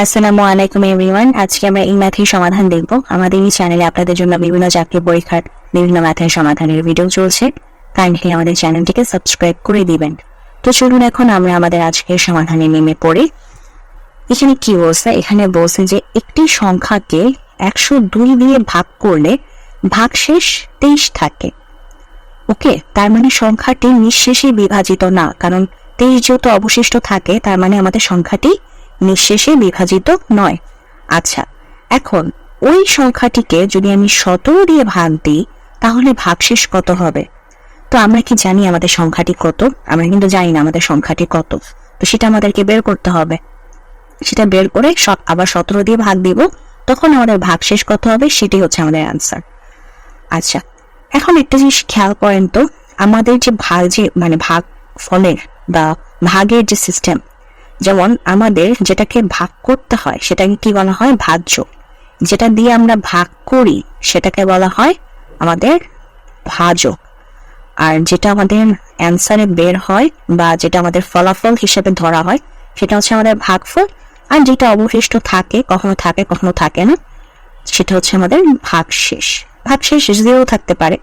আসসালামু আলাইকুম এভরিওয়ান। আজকে আমরা এই ম্যাথের সমাধান দেখব। আমাদের এই চ্যানেলে আপনাদের জন্য বিভিন্ন চাকরি পরীক্ষার বিভিন্ন ম্যাথের সমাধানের ভিডিও চলছে। কাইন্ডলি আমাদের চ্যানেলটিকে সাবস্ক্রাইব করে দিবেন। তো চলুন এখন আমরা আমাদের আজকের সমাধানে নেমে পড়ি। এখানে কি বলছে? এখানে বলছে যে একটি সংখ্যাকে একশো দুই দিয়ে ভাগ করলে ভাগশেষ তেইশ থাকে। ওকে? তার মানে সংখ্যাটি নিঃশেষে বিভাজিত না। কারণ তেইশ যেহেতু অবশিষ্ট থাকে, তার মানে আমাদের সংখ্যাটি নিঃশেষে বিভাজিত নয়। আচ্ছা এখন ওই সংখ্যাটিকে যদি আমি সতেরো দিয়ে ভাগ দিই, তাহলে ভাগশেষ কত হবে? তো আমরা কি জানি আমাদের সংখ্যাটি কত? আমরা কিন্তু জানি না আমাদের সংখ্যাটি কত। তো সেটা আমাদেরকে বের করতে হবে। সেটা বের করে স- আবার সতেরো দিয়ে ভাগ দিব, তখন আমাদের ভাগশেষ কত হবে সেটি হচ্ছে আমাদের অ্যান্সার আচ্ছা এখন একটা জিনিস খেয়াল করেন তো, আমাদের যে ভাগ যে মানে ভাগ ফলের বা ভাগের যে সিস্টেম যেমন আমাদের যেটাকে ভাগ করতে হয়, সেটাকে কি বলা হয়? ভাজ্য। যেটা দিয়ে আমরা ভাগ করি, সেটাকে বলা হয় আমাদের ভাজক আর যেটা আমাদের অ্যান্সারে বের হয় বা যেটা আমাদের ফলাফল হিসেবে ধরা হয়, সেটা হচ্ছে আমাদের ভাগফল। আর যেটা অবশিষ্ট থাকে, কখনো থাকে কখনো থাকে না, সেটা হচ্ছে আমাদের ভাগশেষ। ভাগশেষ জিরো থাকতে পারে।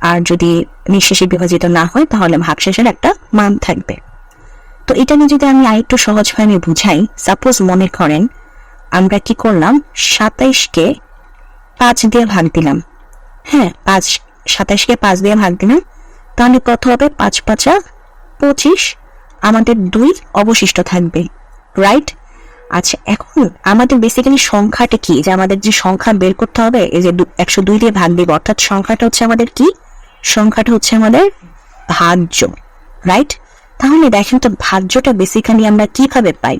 আর যদি নিঃশেষে বিভাজিত না হয়, তাহলে ভাগশেষের একটা মান থাকবে। তো এটা নিয়ে যদি আমি আরেকটু সহজভাবে আমি বুঝাই। সাপোজ মনে করেন আমরা কি করলাম? সাতাইশকে পাঁচ দিয়ে ভাগ দিলাম। হ্যাঁ পাঁচ, সাতাইশকে পাঁচ দিয়ে ভাগ দিলাম। তাহলে কত হবে? পাঁচ পাঁচা পঁচিশ। আমাদের দুই অবশিষ্ট থাকবে রাইট আচ্ছা এখন আমাদের বেসিক্যালি সংখ্যাটা কি? যে আমাদের যে সংখ্যা বের করতে হবে, এই যে একশো দুই দিয়ে ভাগ দিব, অর্থাৎ সংখ্যাটা হচ্ছে আমাদের কি? সংখ্যাটা হচ্ছে আমাদের ভাজ্য রাইট তাহলে দেখেন তো ভাজ্যটা বেসিক্যালি আমরা কীভাবে পাই।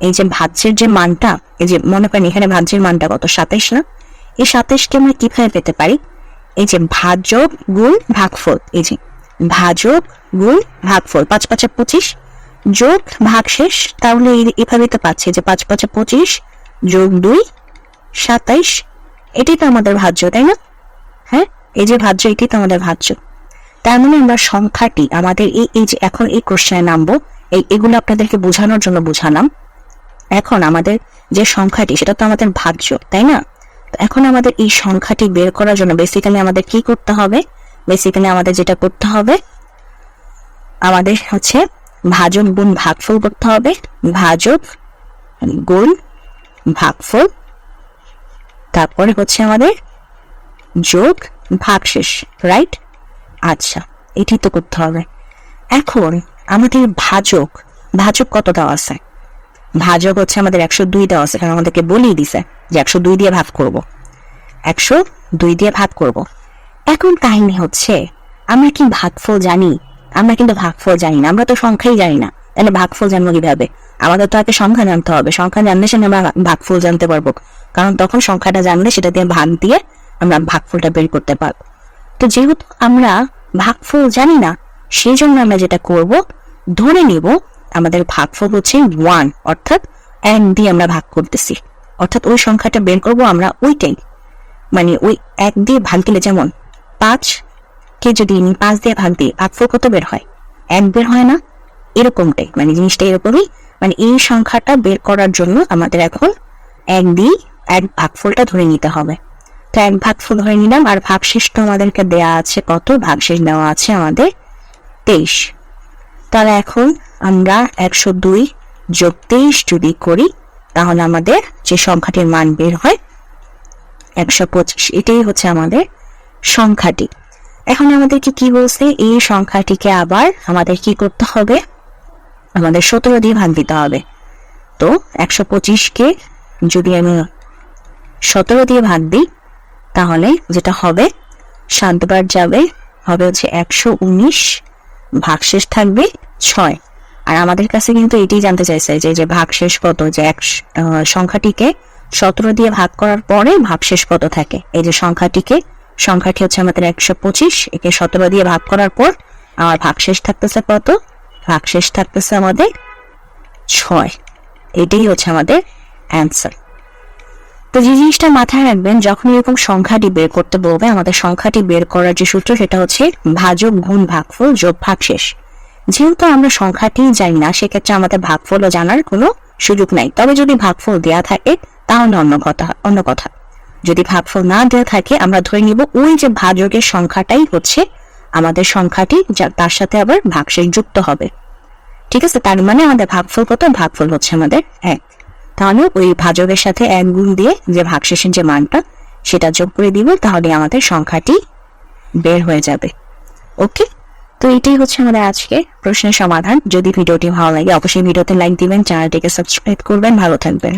এই যে ভাজ্যের যে মানটা, এই যে মনে করেন এখানে ভাজ্যের মানটা কত, সাতাইশ না? এই সাতাইশকে আমরা কীভাবে পেতে পারি? এই যে ভাজক গুণ ভাগফল, এই যে ভাজক গুণ ভাগফল, পাঁচ পাঁচা পঁচিশ, যোগ ভাগশেষ তাহলে এভাবে তো পাচ্ছি, যে পাঁচ পাঁচা পঁচিশ যোগ দুই, সাতাইশ, এটাই তো আমাদের ভাজ্য, তাই না? হ্যাঁ? এই যে ভাজ্য, এটাই তো আমাদের ভাজ্য। তার মানে আমরা সংখ্যাটি, আমাদের এই এই যে এখন এই কোশ্চেনে নামবো, এই, এগুলো আপনাদেরকে বোঝানোর জন্য বোঝালাম। এখন আমাদের যে সংখ্যাটি, সেটা তো আমাদের ভাজ্য তাই না? এখন আমাদের এই সংখ্যাটি বের করার জন্য বেসিক্যালি আমাদের কি করতে হবে? বেসিক্যালি আমাদের যেটা করতে হবে, আমাদের হচ্ছে ভাজক গুণ ভাগফল করতে হবে। ভাজক গুণ ভাগফল, তারপরে হচ্ছে আমাদের যোগ ভাগশেষ রাইট আচ্ছা এটি তো করতে হবে। এখন আমাদের ভাজক ভাজক কত দেওয়া আছে? ভাজক হচ্ছে আমাদের একশো দুই দেওয়া আছে, কারণ আমাদেরকে বলেই দিছে যে একশো দুই দিয়ে ভাগ করব। একশো দুই দিয়ে ভাগ করব। এখন কাহিনী হচ্ছে, আমরা কি ভাগফল জানি? আমরা কিন্তু ভাগফল জানি না, আমরা তো সংখ্যাই জানি না। তাহলে ভাগফল জানব কীভাবে? আমাদের তো আগে সংখ্যা জানতে হবে। সংখ্যা জানলে সে আমরা ভাগফল জানতে পারব। কারণ তখন সংখ্যাটা জানলে সেটা দিয়ে ভাগ দিয়ে আমরা ভাগফলটা বের করতে পারব। তো যেহেতু আমরা ভাগফল জানি না সেই জন্য আমরা যেটা করব, ধরে নিব আমাদের ভাগফল হচ্ছে ওয়ান অর্থাৎ এক দিয়ে আমরা ভাগ করতেছি। অর্থাৎ ওই সংখ্যাটা বের করব আমরা ওইটাই মানে ওই এক দিয়ে ভাগ দিলে যেমন পাঁচ, কে যদি পাঁচ দিয়ে ভাগ দিই ভাগফল কত বের হয়? এক বের হয় না। এরকমটাই মানে জিনিসটা এরকমই। মানে এই সংখ্যাটা বের করার জন্য আমাদের এখন এক দিয়ে এক ভাগফলটা ধরে নিতে হবে। তো এক ভাগফল ধরে নিলাম আর ভাগশেষ তো আমাদেরকে দেয়া আছে কত? ভাগশেষ দেওয়া আছে আমাদের তেইশ। তাহলে এখন আমরা একশো দুই যোগ তেইশ যদি করি, তাহলে আমাদের যে সংখ্যাটির মান বের হয় একশো পঁচিশ। এটাই হচ্ছে আমাদের সংখ্যাটি। এখন আমাদেরকে কি বলছে? এই সংখ্যাটিকে আবার আমাদের কি করতে হবে? আমাদের সতেরো দিয়ে ভাগ দিতে হবে। তো একশো পঁচিশকে যদি আমি সতেরো দিয়ে ভাগ দিই তাহলে যেটা হবে, সাতবার যাবে, হবে হচ্ছে একশো উনিশ, ভাগশেষ থাকবে ছয়। আর আমাদের কাছে কিন্তু এটাই জানতে চাইছে যে যে ভাগশেষ কত? যে এক সংখ্যাটিকে সতেরো দিয়ে ভাগ করার পরে ভাগশেষ কত থাকে? এই যে সংখ্যাটিকে, সংখ্যাটি হচ্ছে আমাদের একশো পঁচিশ, একে সতেরো দিয়ে ভাগ করার পর আমার ভাগশেষ থাকতেছে কত? ভাগশেষ থাকতেছে আমাদের ছয়। এটাই হচ্ছে আমাদের অ্যান্সার তো যে জিনিসটা মাথায় রাখবেন, যখন এরকম সংখ্যাটি বের করতে বলবে, আমাদের সংখ্যাটি বের করার যে সূত্র, সেটা হচ্ছে ভাজক গুণ ভাগফল যোগ ভাগশেষ যেহেতু আমরা সংখ্যাটি জানি না, সেক্ষেত্রে আমাদের ভাগফলও জানার কোনো সুযোগ নাই। তবে যদি ভাগফল দেয়া থাকে তাহলে অন্য কথা অন্য কথা। যদি ভাগফল না দেওয়া থাকে, আমরা ধরে নিব ওই যে ভাজকের সংখ্যাটাই হচ্ছে আমাদের সংখ্যাটি, যা তার সাথে আবার ভাগশেষ যুক্ত হবে। ঠিক আছে? তার মানে আমাদের ভাগফল কত? ভাগফল হচ্ছে আমাদের এক। তাহলে ওই ভাজকের সাথে এক গুণ দিয়ে যে ভাগশেষের যে মানটা, সেটা যোগ করে দিব, তাহলে আমাদের সংখ্যাটি বের হয়ে যাবে। ওকে? তো এটাই হচ্ছে আমাদের আজকে প্রশ্নের সমাধান। যদি ভিডিওটি ভালো লাগে, অবশ্যই ভিডিওতে লাইক দিবেন, চ্যানেলটিকে সাবস্ক্রাইব করবেন। ভালো থাকবেন।